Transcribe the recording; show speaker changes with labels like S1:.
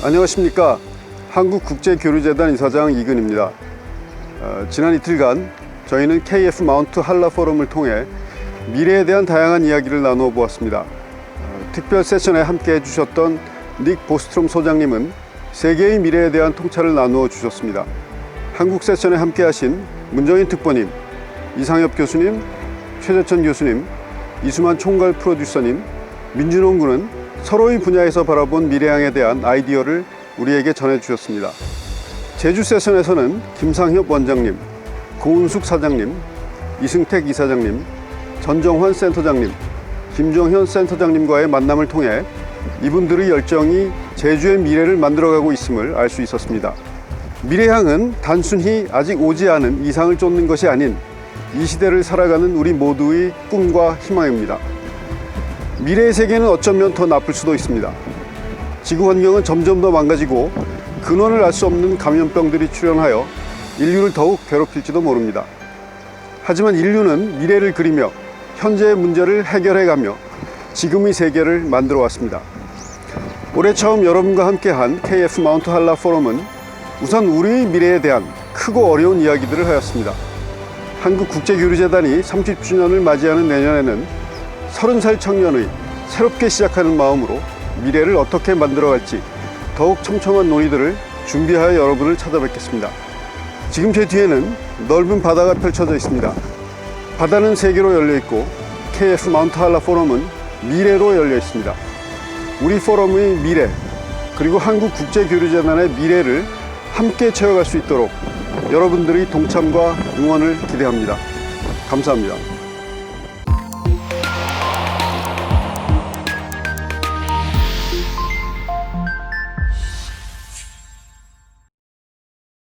S1: 안녕하십니까 한국국제교류재단 이사장 이근입니다. 어, 지난 이틀간 저희는 KF 마운트 한라 포럼을 통해 미래에 대한 다양한 이야기를 나누어 보았습니다. 어, 특별 세션에 함께 해주셨던 닉 보스트롬 소장님은 세계의 미래에 대한 통찰을 나누어 주셨습니다. 한국 세션에 함께 하신 문정인 특보님, 이상엽 교수님, 최재천 교수님, 이수만 총괄 프로듀서님, 민준홍 군은 서로의 분야에서 바라본 미래향에 대한 아이디어를 우리에게 전해주셨습니다. 제주 세션에서는 김상협 원장님, 고은숙 사장님, 이승택 이사장님, 전정환 센터장님, 김종현 센터장님과의 만남을 통해 이분들의 열정이 제주의 미래를 만들어가고 있음을 알 수 있었습니다. 미래향은 단순히 아직 오지 않은 이상을 쫓는 것이 아닌 이 시대를 살아가는 우리 모두의 꿈과 희망입니다. 미래의 세계는 어쩌면 더 나쁠 수도 있습니다. 지구 환경은 점점 더 망가지고 근원을 알 수 없는 감염병들이 출현하여 인류를 더욱 괴롭힐지도 모릅니다. 하지만 인류는 미래를 그리며 현재의 문제를 해결해가며 지금의 세계를 만들어 왔습니다. 올해 처음 여러분과 함께한 KF 마운트 한라 포럼은 우선 우리의 미래에 대한 크고 어려운 이야기들을 하였습니다. 한국국제교류재단이 30주년을 맞이하는 내년에는 30살 청년의 새롭게 시작하는 마음으로 미래를 어떻게 만들어갈지 더욱 촘촘한 논의들을 준비하여 여러분을 찾아뵙겠습니다. 지금 제 뒤에는 넓은 바다가 펼쳐져 있습니다. 바다는 세계로 열려 있고 KF 마운트 한라 포럼은 미래로 열려 있습니다. 우리 포럼의 미래 그리고 한국 국제 교류 재단의 미래를 함께 채워갈 수 있도록 여러분들의 동참과 응원을 기대합니다. 감사합니다.